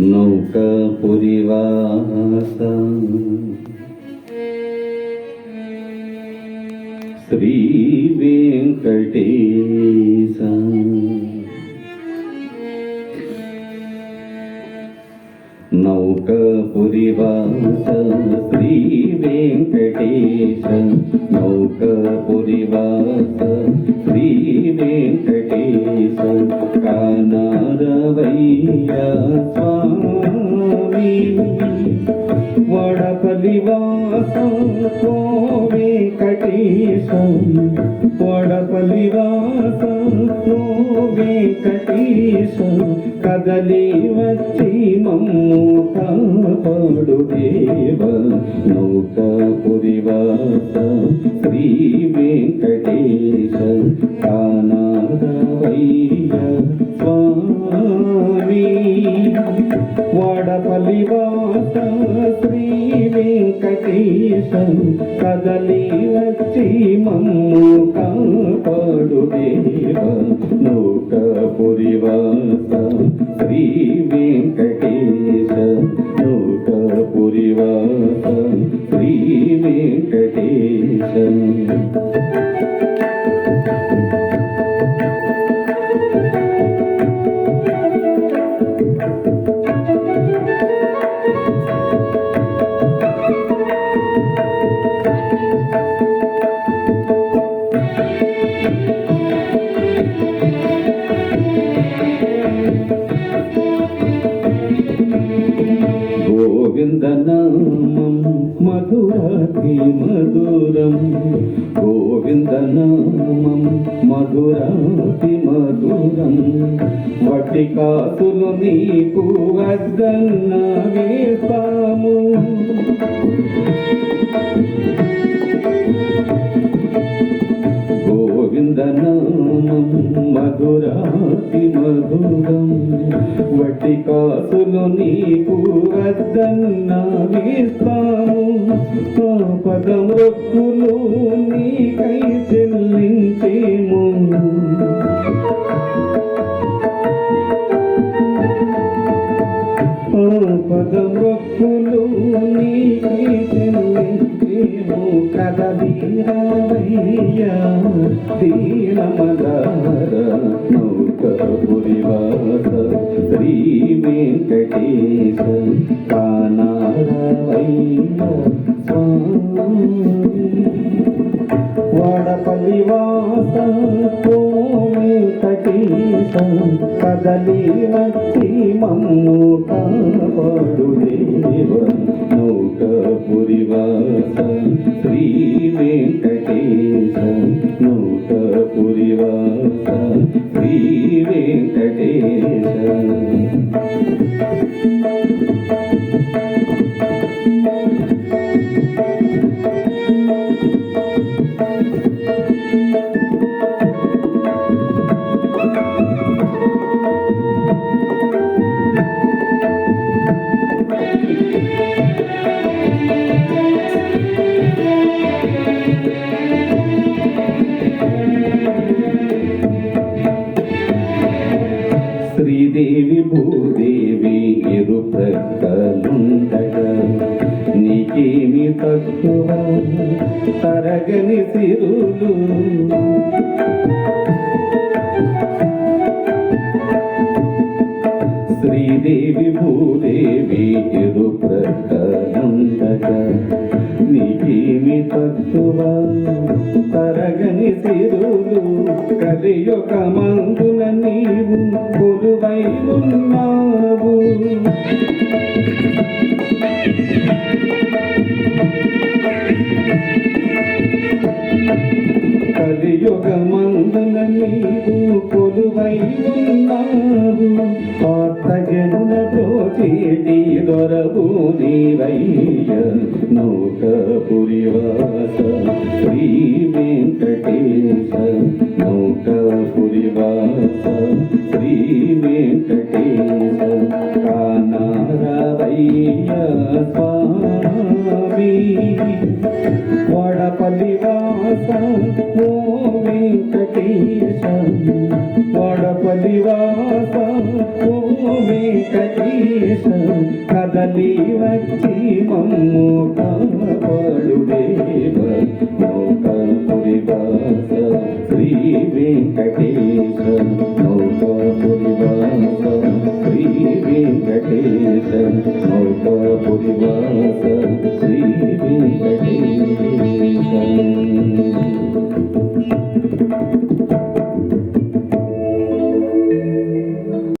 नौकपुरिवास श्रीवेङ्कटेश। వెంకటేశ శ్రీ వెంకటేశ నౌకపురివాస శ్రీ వెంకటేశ. కానారవయ్య స్వామి. వడపలివాసం కో వెంకటేశం వడపలివాసం కో కటీశం కదలి వచ్చి మమ్ము కాపాడు దేవ నౌకపురివాస శ్రీ వెంకటేశ కానాదవయ్య స్వామి. వాడపల్లివాస శ్రీ వెంకటేశ కదలి వచ్చి మమ్ము కాపాడు దేవ. నౌకపురివాస శ్రీ వెంకటేశ నౌకపురివాస శ్రీ అతి మధురం గోవిందనామం మధురాతి మధురం. వటికాసులు నీకు వద్దన్న వేస్తాము గోవిందనామం మధురా అతి మధురం వటి కాసులు నీకు వద్దన్న వేస్తాము పదమొక్కులు నీకై చెల్లించేము. పదమొక్కులు నీకై చెల్లించేము. కదలీరావయ్యా దీనమదార నౌకపురివాస వెంకటేశ కానారవయ్య స్వామి వాడపల్లివాస కదలి వచ్చి మమ్ము కాపాడు దేవ. దేవి ఇరు ప్రక్కలుండగా నీకేమి తక్కువ? తరగని సిరులు. శ్రీదేవి భూదేవి ఇరు ప్రక్కలుండగా నీకేమి తక్కువ? తరగని సిరులు. కలియొక మందున నీవు కొలువై ఉన్నావు. కలియుగ మందున నీవు కొలువై ఉన్నావు. పాతగనుల ప్రోచేటి దొరవు నీవయ్య నౌకపురివాస స్వామి. వడపల్లి వాస ఓ వెంకటేశ. వడపల్లి వాస కదలి వచ్చి మమ్ము శ్రీ వెంకటేశ.